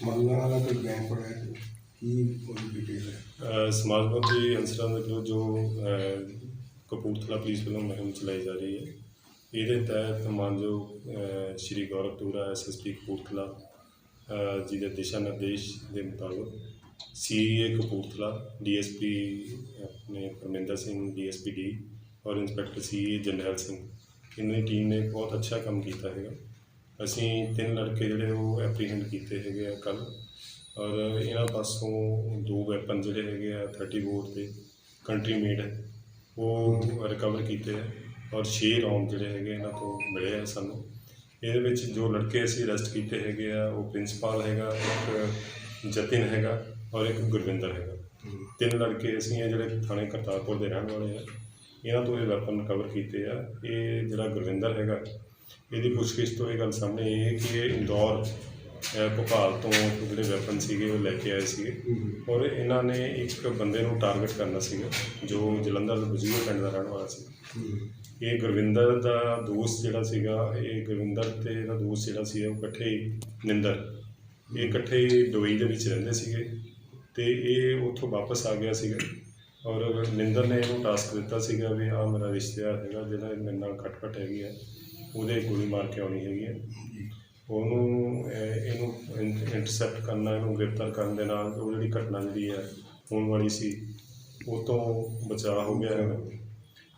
ਸਮਾਲਾਂ ਵਾਲਾ ਕੋਈ ਗੈਂਗ ਬਣਿਆ ਕੀ ਉਹਦੀ ਡਿਟੇਲ ਹੈ? ਅ, ਸਮਾਜਵਾਦੀ ਅਨਸਰਾਂ ਦੇ ਵਿਰੁੱਧ ਜੋ ਅ, ਕਪੂਰਥਲਾ ਪੁਲਿਸ ਵੱਲੋਂ ਮੁਹਿੰਮ ਚਲਾਈ ਜਾ ਰਹੀ ਹੈ ਇਹਦੇ ਤਹਿਤ ਮਾਨਯੋਗ ਅ, ਸ਼੍ਰੀ ਗੌਰਵ ਟੂਰਾ ਐਸਐਸਪੀ ਕਪੂਰਥਲਾ ਅ, ਜੀ ਦੇ ਦਿਸ਼ਾ ਨਿਰਦੇਸ਼ ਦੇ ਮੁਤਾਬਕ ਸੀਏ ਕਪੂਰਥਲਾ ਡੀਐਸਪੀ ਆਪਣੇ ਪਰਮਿੰਦਰ ਸਿੰਘ ਡੀਐਸਪੀ ਡੀ ਔਰ ਇੰਸਪੈਕਟਰ ਸੀਏ ਜਰਨੈਲ ਸਿੰਘ ਇਹਨਾਂ ਦੀ ਟੀਮ ਨੇ ਬਹੁਤ ਅੱਛਾ ਕੰਮ ਕੀਤਾ ਹੈਗਾ। ਅਸੀਂ ਤਿੰਨ ਲੜਕੇ ਜਿਹੜੇ ਉਹ ਐਪਰੀਹੈਂਡ ਕੀਤੇ ਹੈਗੇ ਆ ਕੱਲ ਔਰ ਇਹਨਾਂ ਪਾਸੋਂ ਦੋ ਵੈਪਨ ਜਿਹੜੇ ਹੈਗੇ ਆ 30 ਬੋਰ ਦੇ ਕੰਟਰੀ ਮੇਡ ਉਹ ਰਿਕਵਰ ਕੀਤੇ ਆ। ਔਰ 6 ਰੌਂਡ ਜਿਹੜੇ ਹੈਗੇ ਇਹਨਾਂ ਤੋਂ ਮਿਲੇ ਆ ਸਾਨੂੰ। ਇਹਦੇ ਵਿੱਚ ਜੋ ਲੜਕੇ ਅਸੀਂ ਅਰੈਸਟ ਕੀਤੇ ਹੈਗੇ ਆ ਉਹ ਪ੍ਰਿੰਸੀਪਲ ਹੈਗਾ ਇੱਕ ਜਤਿਨ ਹੈਗਾ ਔਰ ਇੱਕ ਗੁਰਵਿੰਦਰ ਹੈਗਾ। ਤਿੰਨ ਲੜਕੇ ਅਸੀਂ ਆ ਜਿਹੜੇ ਥਾਣੇ ਕਰਤਾਰਪੁਰ ਦੇ ਰਹਿਣ ਵਾਲੇ ਆ। ਇਹਨਾਂ ਤੋਂ ਇਹ ਵੈਪਨ ਕਵਰ ਕੀਤੇ ਆ। ਇਹ ਜਿਹੜਾ ਗੁਰਵਿੰਦਰ ਹੈਗਾ ਇਹਦੀ ਪੁੱਛਗਿੱਛ ਤੋਂ ਇਹ ਗੱਲ ਸਾਹਮਣੇ ਆਈ ਹੈ ਕਿ ਇਹ ਇੰਦੌਰ ਅਹ, ਭੋਪਾਲ ਤੋਂ ਜਿਹੜੇ ਵੈਪਨ ਸੀਗੇ ਉਹ ਲੈ ਕੇ ਆਏ ਸੀਗੇ। ਔਰ ਇਹਨਾਂ ਨੇ ਇੱਕ ਬੰਦੇ ਨੂੰ ਟਾਰਗੇਟ ਕਰਨਾ ਸੀਗਾ ਜੋ ਜਲੰਧਰ ਦੇ ਬਜੂਰ ਪਿੰਡ ਦਾ ਰਹਿਣ ਵਾਲਾ ਸੀ। ਇਹ ਗੁਰਵਿੰਦਰ ਦਾ ਦੋਸਤ ਜਿਹੜਾ ਸੀਗਾ ਇਹ ਗੁਰਵਿੰਦਰ ਤੇ ਇਹਦਾ ਦੋਸਤ ਜਿਹੜਾ ਸੀ ਉਹ ਇਕੱਠੇ ਹੀ ਨਿੰਦਰ। ਇਹ ਇਕੱਠੇ ਹੀ ਦੁਬਈ ਦੇ ਵਿੱਚ ਰਹਿੰਦੇ ਸੀਗੇ ਤੇ ਇਹ ਉੱਥੋਂ ਵਾਪਸ ਆ ਗਿਆ ਸੀਗਾ। ਔਰ ਨਿੰਦਰ ਨੇ ਇਹਨੂੰ ਟਾਸਕ ਦਿੱਤਾ ਸੀਗਾ ਵੀ ਆ ਮੇਰਾ ਰਿਸ਼ਤੇਦਾਰ ਹੈਗਾ ਜਿਹੜਾ ਮੇਰੇ ਨਾਲ ਖਟਖਟ ਹੈਗੀ ਹੈ ਉਹਦੇ ਗੋਲੀ ਮਾਰ ਕੇ ਆਉਣੀ ਹੈਗੀ ਹੈ। ਉਹਨੂੰ ਅਹ, ਇਹਨੂੰ ਇੰਟਰਸੈਪਟ ਕਰਨਾ ਇਹਨੂੰ ਗ੍ਰਿਫਤਾਰ ਕਰਨ ਦੇ ਨਾਲ ਉਹ ਜਿਹੜੀ ਘਟਨਾ ਜਿਹੜੀ ਹੈ ਹੋਣ ਵਾਲੀ ਸੀ ਉਹ ਤੋਂ ਬਚਾਅ ਹੋ ਗਿਆ ਹੈਗਾ।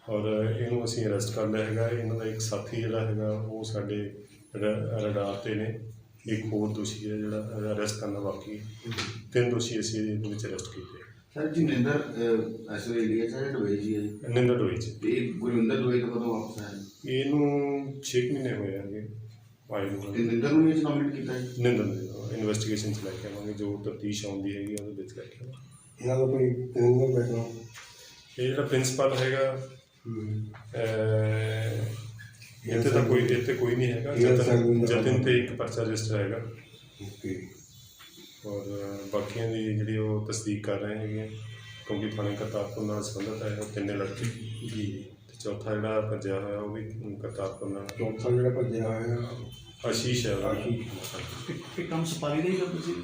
ਔਰ ਇਹਨੂੰ ਅਸੀਂ ਅਰੈਸਟ ਕਰ ਲਿਆ ਹੈਗਾ। ਇਹਨਾਂ ਦਾ ਇੱਕ ਸਾਥੀ ਜਿਹੜਾ ਹੈਗਾ ਉਹ ਸਾਡੇ ਰ- ਰਡਾਰ ਤੇ ਨੇ। ਇੱਕ ਹੋਰ ਦੋਸ਼ੀ ਹੈ ਜਿਹੜਾ ਅਰੈਸਟ ਕਰਨਾ ਬਾਕੀ ਹੈ। ਤਿੰਨ ਦੋਸ਼ੀ ਅਸੀਂ ਇਹਦੇ ਵਿੱਚ ਅਰੈਸਟ ਕੀਤੇ। ਸਰ ਜਿੰਦਰ ਐਸੋ ਇੰਡੀਆ ਚ ਹੈ ਦੁਬਈ ਜੀ ਹੈ ਜੀ। ਨਿੰਦਰ ਡੋਈ ਚ। ਇਹ ਗੁਰਵਿੰਦਰ ਦੁਬਈ ਤੋਂ ਕਦੋਂ ਵਾਪਸ ਆਇਆ ਇਹਨੂੰ 6 ਮਹੀਨੇ ਹੋਏ ਹੈਗੇ ਆਏ ਨੂੰ। ਨਿੰਦਰ ਨੂੰ ਇਸ ਨੋਮੀਨੇਟ ਕੀਤਾ ਜੀ? ਨਿੰਦਰ ਦੇ ਇਨਵੈਸਟੀਗੇਸ਼ਨ ਚ ਲੈ ਕੇ ਆਵਾਂਗੇ ਜੋ ਤਫਤੀਸ਼ ਆਉਂਦੀ ਹੈਗੀ ਉਹਦੇ ਵਿੱਚ ਲੈ ਕੇ ਆਵਾਂਗੇ। ਇਹਨਾਂ ਦਾ ਕੋਈ ਕ੍ਰਿਮੀਨਲ ਬੈਕਗ੍ਰਾਉਂਡ ਇਹ ਜਿਹੜਾ ਪ੍ਰਿੰਸੀਪਲ ਹੈਗਾ ਇੱਥੇ ਤਾਂ ਕੋਈ ਇੱਥੇ ਕੋਈ ਨਹੀਂ ਹੈਗਾ ਜਤਨ ਜਤਨ ਤੇ ਇੱਕ ਪਰਚਾ ਰਜਿਸਟਰ ਹੈਗਾ। ਓਕੇ। ਔਰ ਬਾਕੀਆਂ ਦੀ ਜਿਹੜੀ ਉਹ ਤਸਦੀਕ ਕਰ ਰਹੇ ਹੈਗੇ ਕਿਉਂਕਿ ਥਾਣੇ ਕਰਤਾਰਪੁਰ ਨਾਲ ਸੰਬੰਧਿਤ ਹੈ ਉਹ ਤਿੰਨੇ ਲੜਕੇ ਜੀ। ਤੇ ਚੌਥਾ ਜਿਹੜਾ ਭੱਜਿਆ ਹੋਇਆ ਉਹ ਵੀ ਕਰਤਾਰਪੁਰ ਨਾਲ। ਚੌਥਾ ਜਿਹੜਾ ਭੱਜਿਆ ਹੋਇਆ ਆਸ਼ੀਸ਼ ਹੈ। ਇਹ ਕੰਮ ਸਪਾਰੀ ਦਾ ਹੀ ਕਰਦੇ ਸੀ?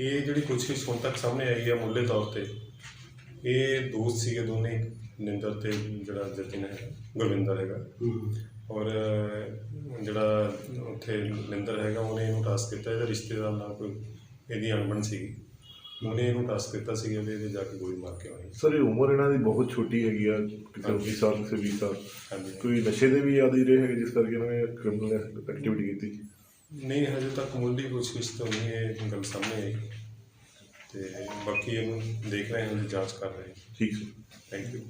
ਇਹ ਜਿਹੜੀ ਪੁੱਛਗਿੱਛ ਹੁਣ ਤੱਕ ਸਾਹਮਣੇ ਆਈ ਹੈ ਮੁੱਢਲੇ ਤੌਰ ਤੇ ਇਹ ਦੋਸਤ ਸੀਗੇ ਦੋਨੇ ਨਿੰਦਰ ਤੇ ਜਿਹੜਾ ਜਤਿਨ ਹੈ ਗੁਰਵਿੰਦਰ ਹੈਗਾ। ਹੂੰ। ਔਰ ਜਿਹੜਾ ਉੱਥੇ ਨਿੰਦਰ ਹੈਗਾ ਉਹਨੇ ਇਹਨੂੰ ਟਾਸਕ ਦਿੱਤਾ ਇਹਦਾ ਰਿਸ਼ਤੇਦਾਰ ਨਾਲ ਕੋਈ ਇਹਦੀ ਅਣਬਣ ਸੀਗੀ। ਉਹਨੇ ਇਹਨੂੰ ਟਾਸਕ ਦਿੱਤਾ ਸੀਗਾ ਵੀ ਇਹਦੇ ਜਾ ਕੇ ਗੋਲੀ ਮਾਰ ਕੇ ਆਉਣੀ। ਸਰ ਇਹ ਉਮਰ ਇਹਨਾਂ ਦੀ ਬਹੁਤ ਛੋਟੀ ਹੈਗੀ ਆ ਕਿਸੇ 19 ਸਾਲ ਕਿਸੇ 20 ਸਾਲ। ਕੋਈ ਨਸ਼ੇ ਦੇ ਵੀ ਆਦੀ ਰਹੇ ਹੈਗੇ ਜਿਸ ਕਰਕੇ ਇਹਨਾਂ ਨੇ ਕ੍ਰਿਮੀਨਲ ਐਕਟੀਵਿਟੀ ਕੀਤੀ? ਨਹੀਂ ਹਜੇ ਤੱਕ ਮੁੱਢਲੀ ਪੁੱਛਗਿੱਛ ਤੋਂ ਨਹੀਂ ਇਹ ਗੱਲ ਸਾਹਮਣੇ ਆਈ। ਤੇ ਬਾਕੀ ਇਹਨੂੰ ਦੇਖ ਰਹੇ ਹਾਂ ਜਾਂਚ ਕਰ ਰਹੇ ਹਾਂ। ਠੀਕ ਸਰ ਥੈਂਕ ਯੂ